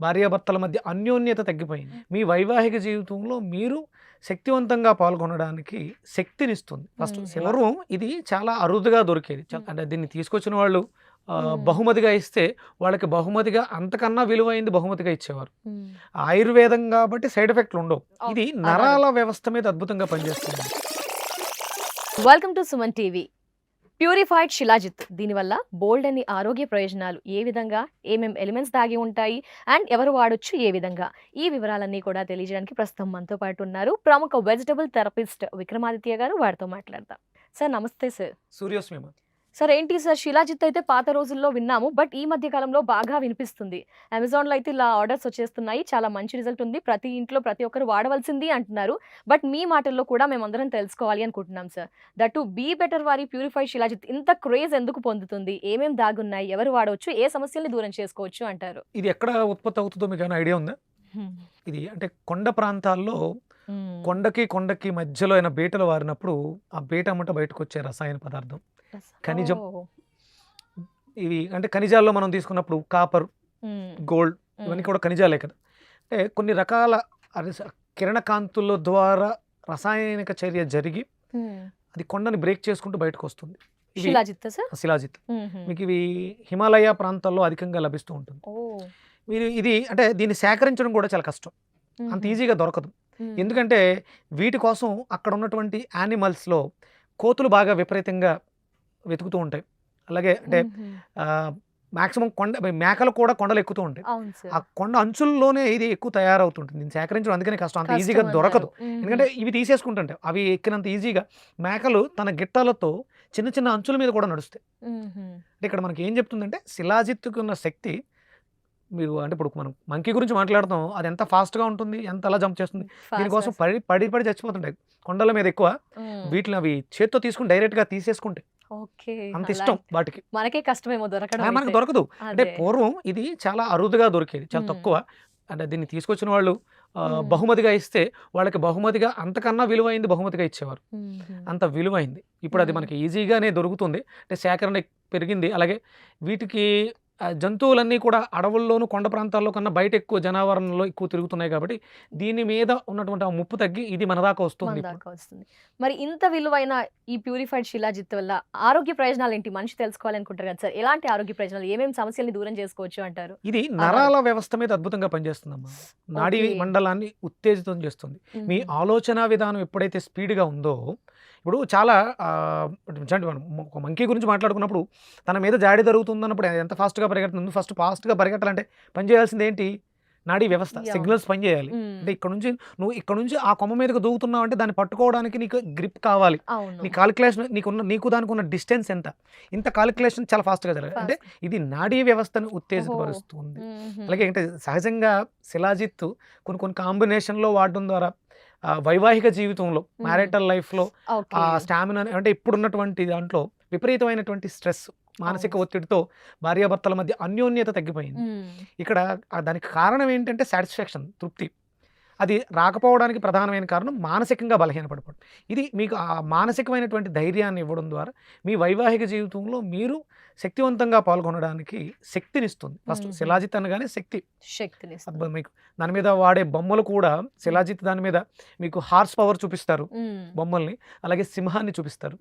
భార్యాభర్తల మధ్య అన్యోన్యత తగ్గిపోయింది మీ వైవాహిక జీవితంలో మీరు శక్తివంతంగా పాల్గొనడానికి శక్తినిస్తుంది ఫస్ట్. పూర్వం ఇది చాలా అరుదుగా దొరికేది. అంటే దీన్ని తీసుకొచ్చిన వాళ్ళు. బహుమతిగా ఇస్తే వాళ్ళకి బహుమతిగా అంతకన్నా విలువైంది బహుమతిగా ఇచ్చేవారు. ఆయుర్వేదం కాబట్టి సైడ్ ఎఫెక్ట్లు ఉండవు ఇది. నరాల వ్యవస్థ మీద అద్భుతంగా పనిచేస్తుంది welcome to Suman TV purified shilajit. దీనివల్ల బోల్డ్ అని ఆరోగ్య ప్రయోజనాలు ఏ విధంగా ఏమేం ఎలిమెంట్స్ దాగి ఉంటాయి అండ్ ఎవరు వాడొచ్చు ఏ విధంగా? ఈ వివరాలన్నీ కూడా తెలియజేయడానికి ప్రస్తుతం మనతో పాటు ఉన్నారు ప్రముఖ వెజిటబుల్ థెరపిస్ట్ విక్రమాదిత్య గారు. వారితో మాట్లాడదాం. సార్ నమస్తే సార్. సూర్యోస్మి సార్? ఏంటి సార్ శిలాజిత్ అయితే పాత రోజుల్లో విన్నాము బట్ ఈ మధ్య కాలంలో బాగా వినిపిస్తుంది. అమెజాన్లో అయితే ఇలా ఆర్డర్స్ వచ్చేస్తున్నాయి చాలా మంచి రిజల్ట్ ఉంది. ప్రతి ఇంట్లో ప్రతి ఒక్కరు వాడవలసింది అంటున్నారు. బట్ మీ మాటల్లో కూడా మేమందరం తెలుసుకోవాలి అనుకుంటున్నాం sir. That to be better వారి ప్యూరిఫైడ్ శిలాజిత్ ఇంత క్రేజ్ ఎందుకు పొందుతుంది? ఏమేం దాగున్నాయి? ఎవరు వాడవచ్చు ఏ సమస్యల్ని దూరం చేసుకోవచ్చు అంటారు? ఇది ఎక్కడ ఉత్పత్తి అవుతుందో మీకు ఐడియా ఉందా? ఇది అంటే కొండ ప్రాంతాల్లో కొండకి కొండకి మధ్యలో అయిన బీటలు వారినప్పుడు ఆ బీట అమ్మట బయటకు వచ్చే రసాయన పదార్థం. ఖనిజం. ఓ. ఇవి అంటే ఖనిజాల్లో మనం తీసుకున్నప్పుడు కాపర్ మ్మ్. గోల్డ్ ఇవన్నీ కూడా ఖనిజాలే కదా అంటే కొన్ని రకాల అరి- కిరణ కాంతుల ద్వారా రసాయనిక చర్య జరిగి మ్మ్. అది కొండని బ్రేక్ చేసుకుంటూ బయటకు వస్తుంది శిలాజిత్. మీకు ఇవి హిమాలయ ప్రాంతాల్లో అధికంగా లభిస్తూ ఉంటుంది ఓ మీరు ఇది అంటే దీన్ని సేకరించడం కూడా చాలా కష్టం అంత. ఈజీగా దొరకదు. ఎందుకంటే వీటి కోసం అక్కడ ఉన్నటువంటి యానిమల్స్లో కోతులు బాగా విపరీతంగా వెతుకుతూ ఉంటాయి. అలాగే అంటే. మాక్సిమం కొండ మేకలు కూడా కొండలు ఎక్కుతూ ఉంటాయి. ఆ కొండ అంచుల్లోనే ఇది ఎక్కువ తయారవుతుంటుంది. దీన్ని సేకరించడం అందుకనే కష్టం. అంత ఈజీగా దొరకదు. ఎందుకంటే ఇవి తీసేసుకుంటుంటాయి. అవి ఎక్కినంత ఈజీగా మేకలు తన గిట్టాలతో చిన్న చిన్న అంచుల మీద కూడా నడుస్తాయి. అంటే ఇక్కడ మనకి ఏం చెప్తుందంటే శిలాజిత్తుకు ఉన్న శక్తి మీరు అంటే ఇప్పుడు మనం మంకీ గురించి మాట్లాడుతాం. అది ఎంత ఫాస్ట్గా ఉంటుంది ఎంత అలా జంప్ చేస్తుంది. దీనికోసం. పడి పడి పడి చచ్చిపోతుంటాయి. కొండల మీద ఎక్కువ. వీటిని అవి చేత్తో తీసుకుని డైరెక్ట్గా తీసేసుకుంటాయి. ఓకే అంత ఇష్టం వాటికి మనకే కష్టమేమో దొరకడం మనకు. దొరకదు అంటే. పూర్వం ఇది చాలా అరుదుగా దొరికేది చాలా. తక్కువ అంటే దీన్ని తీసుకొచ్చిన వాళ్ళు. బహుమతిగా ఇస్తే వాళ్ళకి బహుమతిగా అంతకన్నా విలువైంది బహుమతిగా ఇచ్చేవారు. అంత విలువైంది ఇప్పుడు అది. మనకి ఈజీగానే దొరుకుతుంది అంటే సేకరణ పెరిగింది అలాగే వీటికి జంతువులన్నీ కూడా అడవుల్లోనూ కొండ ప్రాంతాల్లో కన్నా బయట ఎక్కువ జనావరణలో ఎక్కువ తిరుగుతున్నాయి కాబట్టి దీని మీద ఉన్నటువంటి ఆ ముప్పు తగ్గి ఇది మన దాకా వస్తుంది వస్తుంది. మరి ఇంత విలువైన ఈ ప్యూరిఫైడ్ శిలాజిత్ వల్ల ఆరోగ్య ప్రయోజనాలు ఏంటి? మనిషి తెలుసుకోవాలనుకుంటారు కదా సార్. ఎలాంటి ఆరోగ్య ప్రయోజనాలు? ఏమేమి సమస్యల్ని దూరం చేసుకోవచ్చు అంటారు? ఇది నరాల వ్యవస్థ మీద అద్భుతంగా పనిచేస్తుందమ్మా. నాడీ. మండలాన్ని ఉత్తేజితం చేస్తుంది. మీ. ఆలోచన విధానం ఎప్పుడైతే స్పీడ్గా ఉందో ఇప్పుడు చాలా చూడండి మనం ఒక మంకీ గురించి మాట్లాడుకున్నప్పుడు తన మీద జాడి జరుగుతుందన్నప్పుడు ఎంత ఫాస్ట్గా పరిగెడుతుంది ఫస్ట్ ఫాస్ట్గా పరిగెట్టాలంటే పని చేయాల్సింది ఏంటి? నాడీ వ్యవస్థ. సిగ్నల్స్ పని చేయాలి. మ్మ్. అంటే ఇక్కడ నుంచి నువ్వు ఇక్కడ నుంచి ఆ కొమ్మ మీదకి దూకుతున్నావు అంటే దాన్ని పట్టుకోవడానికి నీకు గ్రిప్ కావాలి. నీ కాలిక్యులేషన్ నీకున్న నీకు దానికి ఉన్న డిస్టెన్స్ ఎంత? ఇంత కాలిక్యులేషన్ చాలా ఫాస్ట్గా జరగాలి. అంటే ఇది నాడీ వ్యవస్థను ఉత్తేజపరుస్తుంది మ్మ్. అలాగే అంటే సహజంగా శిలాజిత్ కొన్ని కొన్ని కాంబినేషన్లో వాడడం ద్వారా వైవాహిక జీవితంలో. మ్యారిటల్ లైఫ్లో. ఆ స్టామినా అంటే ఇప్పుడున్నటువంటి దాంట్లో విపరీతమైనటువంటి స్ట్రెస్ మానసిక. ఒత్తిడితో భార్యాభర్తల మధ్య అన్యోన్యత తగ్గిపోయింది. ఇక్కడ దానికి కారణం ఏంటంటే సాటిస్ఫాక్షన్ తృప్తి అది రాకపోవడానికి ప్రధానమైన కారణం మానసికంగా బలహీనపడిపోవడం ఇది మీకు ఆ మానసికమైనటువంటి ధైర్యాన్ని ఇవ్వడం ద్వారా మీ వైవాహిక జీవితంలో మీరు శక్తివంతంగా పాల్గొనడానికి శక్తినిస్తుంది ఫస్ట్. శిలాజిత్ అనగానే శక్తి శక్తిని మీకు దాని మీద వాడే బొమ్మలు కూడా శిలాజిత్ దాని మీద మీకు హార్స్ పవర్ చూపిస్తారు మ్మ్. బొమ్మల్ని అలాగే సింహాన్ని చూపిస్తారు.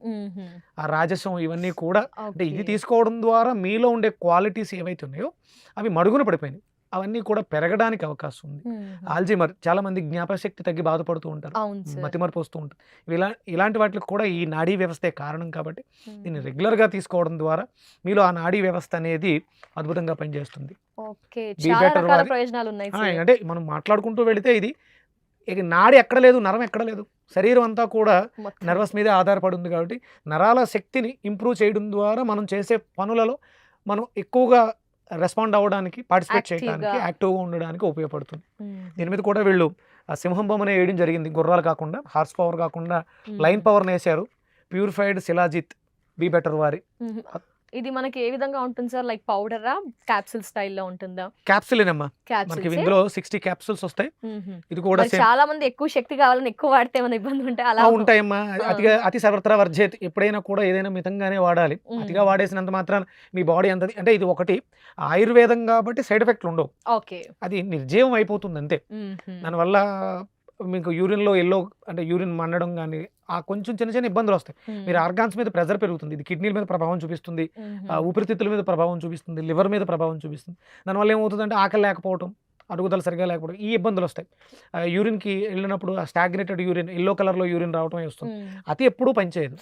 ఆ రాజసం ఇవన్నీ కూడా అంటే ఇది. తీసుకోవడం ద్వారా మీలో ఉండే క్వాలిటీస్ ఏవైతే ఉన్నాయో అవి మడుగున పడిపోయినాయి అవన్నీ కూడా పెరగడానికి అవకాశం ఉంది. ఆల్జీమర్ చాలా మంది జ్ఞాపశక్తి తగ్గి బాధపడుతూ ఉంటారు. మతిమరుపు వస్తూ ఉంటుంది. ఇవి ఇలా ఇలాంటి వాటికి కూడా ఈ నాడీ వ్యవస్థే కారణం కాబట్టి దీన్ని రెగ్యులర్గా తీసుకోవడం ద్వారా మీలో ఆ నాడీ వ్యవస్థ అనేది అద్భుతంగా పనిచేస్తుంది. అంటే మనం మాట్లాడుకుంటూ వెళితే ఇది ఇక నాడి ఎక్కడ లేదు నరం ఎక్కడ లేదు. శరీరం అంతా కూడా. నర్వస్ మీదే ఆధారపడి ఉంది కాబట్టి నరాల శక్తిని ఇంప్రూవ్ చేయడం ద్వారా మనం చేసే పనులలో మనం ఎక్కువగా రెస్పాండ్ అవ్వడానికి పార్టిసిపేట్ చేయడానికి. యాక్టివ్గా ఉండడానికి ఉపయోగపడుతుంది. దీని మీద కూడా వీళ్ళు ఆ సింహం బొమ్మనే వేయడం జరిగింది గుర్రాలు కాకుండా హార్స్ పవర్ కాకుండా. లైన్ పవర్ని వేశారు ప్యూరిఫైడ్ శిలాజిత్ బీ బెటర్ వారి. ఇది మనకి ఏ విధంగా ఉంటుంది సార్? లైక్ పౌడరా? క్యాప్సూల్ స్టైల్లో ఉంటుందా? క్యాప్సిలేనమ్మా. మనకి ఇందులో సిక్స్టీ క్యాప్సూల్స్ వస్తాయి. ఇది కూడా చాలా మంది ఎక్కువ శక్తి కావాలని ఎక్కువ వాడితే ఏమైనా ఇబ్బంది ఉంటే అలా ఉంటాయమ్మా. అతిగా అతి సర్వత్రా వర్జేత్. ఎప్పుడైనా కూడా ఏదైనా మితంగానే వాడాలి. అతిగా వాడేసినంత మాత్రాన మీ బాడీ అంతది. అంటే ఇది ఒకటి. ఆయుర్వేదం కాబట్టి సైడ్ ఎఫెక్ట్లు ఉండవు. ఓకే. అది నిర్జీవం అయిపోతుంది అంతే. దానివల్ల మీకు యూరిన్లో ఎల్లో అంటే యూరిన్ మండడం కానీ ఆ కొంచెం చిన్న చిన్న ఇబ్బందులు వస్తాయి. మీరు ఆర్గాన్స్ మీద ప్రెజర్ పెరుగుతుంది. ఇది కిడ్నీల మీద ప్రభావం చూపిస్తుంది. ఆ ఊపిరితిత్తుల మీద ప్రభావం చూపిస్తుంది. లివర్ మీద ప్రభావం చూపిస్తుంది. దానివల్ల ఏమవుతుందంటే ఆకలి లేకపోవడం అరుగుదల సరిగా లేకపోవడం ఈ ఇబ్బందులు వస్తాయి. యూరిన్కి వెళ్ళినప్పుడు ఆ స్టాగ్నేటెడ్ యూరిన్ ఎల్లో కలర్లో యూరిన్ రావటమే వస్తుంది. అతి ఎప్పుడూ పనిచేయదు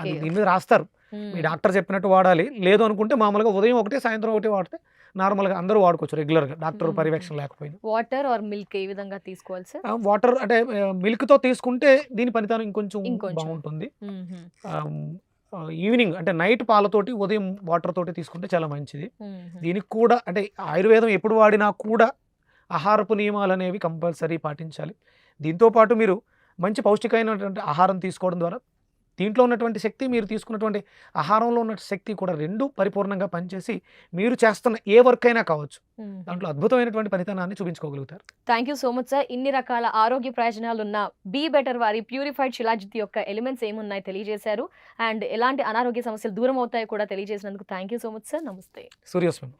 అది దీని మీద రాస్తారు. మీ డాక్టర్ చెప్పినట్టు వాడాలి. లేదు అనుకుంటే మామూలుగా ఉదయం ఒకటి సాయంత్రం ఒకటి వాడితే నార్మల్గా అందరూ వాడుకోవచ్చు రెగ్యులర్గా డాక్టర్. పర్యవేక్షణ లేకపోయినా. వాటర్ ఆర్ మిల్క్ ఏ విధంగా తీసుకోవాలి సార్? వాటర్ అంటే మిల్క్తో తీసుకుంటే దీని పనితనం ఇంకొంచెం. బాగుంటుంది. ఈవినింగ్ అంటే నైట్ పాలతోటి ఉదయం వాటర్ తోటి తీసుకుంటే చాలా మంచిది. దీనికి కూడా అంటే ఆయుర్వేదం ఎప్పుడు వాడినా కూడా ఆహారపు నియమాలు అనేవి కంపల్సరీ పాటించాలి. దీంతో పాటు మీరు మంచి పౌష్టికమైనటువంటి ఆహారం తీసుకోవడం ద్వారా దీంట్లో ఉన్నటువంటి శక్తి మీరు తీసుకున్నటువంటి ఆహారంలో ఉన్న శక్తి కూడా రెండు పరిపూర్ణంగా పనిచేసి మీరు చేస్తున్న ఏ వర్క్ అయినా కావచ్చు. దాంట్లో అద్భుతమైనటువంటి పనితనాన్ని చూపించుకోగలుగుతారు. Thank you so much sir ఇన్ని రకాల ఆరోగ్య ప్రయోజనాలు ఉన్న బీ బెటర్ వారి ప్యూరిఫైడ్ శిలాజిత్ యొక్క ఎలిమెంట్స్ ఏమున్నాయి తెలియజేశారు. అండ్ ఎలాంటి అనారోగ్య సమస్యలు దూరం అవుతాయో కూడా తెలియజేసినందుకు thank you so much sir నమస్తే. సూర్యోస్మం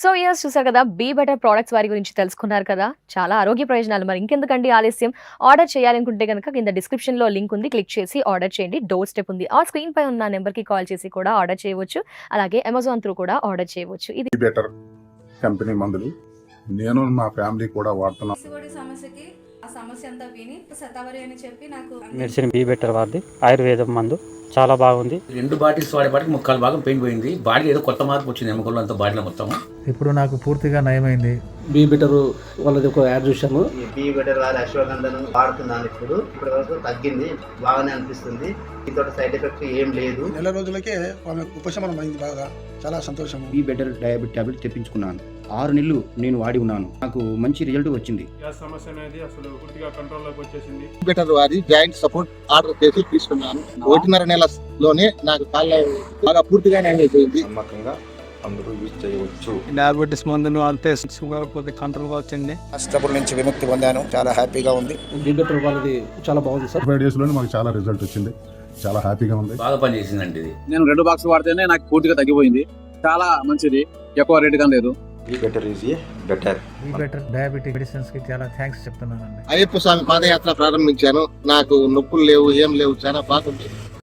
సో ఇయర్స్ చూసారు కదా బీ బెటర్ ప్రోడక్ట్స్ వారి గురించి తెలుసుకున్నారు కదా. చాలా ఆరోగ్య ప్రయోజనాలు. మరి ఇంకెందుకండి ఆలస్యం? ఆర్డర్ చేయాలనుకుంటే కనుక కింద డిస్క్రిప్షన్లో లింక్ ఉంది. క్లిక్ చేసి ఆర్డర్ చేయండి. డోర్ స్టెప్ ఉంది. ఆ స్క్రీన్ పై ఉన్న నెంబర్కి కాల్ చేసి కూడా ఆర్డర్ చేయవచ్చు. అలాగే అమెజాన్ త్రూ కూడా ఆర్డర్ చేయవచ్చు. ఇది బెటర్ కంపెనీ మందులు. నేను మా ఫ్యామిలీ కూడా వాడుతున్నాం. శివుడి సమస్యకి ఆ సమస్య అంతా విని శతావరి అని చెప్పి నాకు మెడిసిన్ బీ బెటర్ వారిది ఆయుర్వేదం మందు. చాలా బాగుంది. రెండు బాటిల్స్ వాడేపాటికి ముక్కాలు భాగం పెయిన్ పోయింది. బాడీ ఏదో కొత్త మార్పు వచ్చింది. ఎముకల్లో అంతా బాడీలో మొత్తం ఇప్పుడు నాకు పూర్తిగా నయమైంది. బీ బెటర్ వాళ్ళది ఒక యాడ్ చూసాము ఈ బీ బెటర్ వారి అశ్వగంధను వాడుతున్నాను ఇప్పుడు. ఇప్పటి వరకు తగ్గింది బాగానే అనిపిస్తుంది. దీంతో సైడ్ ఎఫెక్ట్ ఏం లేదు. నెల రోజులకే ఆమెకు ఉపశమనం అయింది బాగా. చాలా సంతోషం. బీ బెటర్ డయాబెట్ టాబ్లెట్ తెప్పించుకున్నాను. ఆరు నెలలు నేను వాడి ఉన్నాను. నాకు మంచి రిజల్ట్ వచ్చింది. గ్యాస్ సమస్య అనేది అసలు పూర్తిగా కంట్రోల్లోకి వచ్చేసింది. బెటర్ వారి జాయింట్ సపోర్ట్ ఆర్డర్ చేసి తీసుకున్నాను. ఒకటిన్నర నెలలోనే నాకు కాళ్ళ బాగా పూర్తిగా నమ్మకంగా అందరూ యూజ్ చేయవచ్చు. డయాబెటీస్ మందును అంతే షుగర్ కంట్రోల్ వచ్చింది నుంచి విముక్తి పొందాను. చాలా హ్యాపీగా ఉంది. వాళ్ళది చాలా బాగుంది సార్. ఫైవ్ డేస్లోనే మాకు చాలా రిజల్ట్ వచ్చింది. చాలా హ్యాపీగా ఉంది. బాగా పనిచేసిందండి ఇది. నేను రెండు బాక్స్ వాడితేనే నాకు పూర్తిగా తగ్గిపోయింది. చాలా మంచిది. ఎక్కువ రేట్ లేదు. బెటర్ ఈజ్ బెటర్ ఈ బెటర్ డయాబెటిక్ మెడిసిన్స్కి చాలా థ్యాంక్స్ చెప్తున్నానండి. అయ్యప్ప స్వామి పాదయాత్ర ప్రారంభించాను. నాకు నొప్పులు లేవు ఏం లేవు చాలా బాగుంది.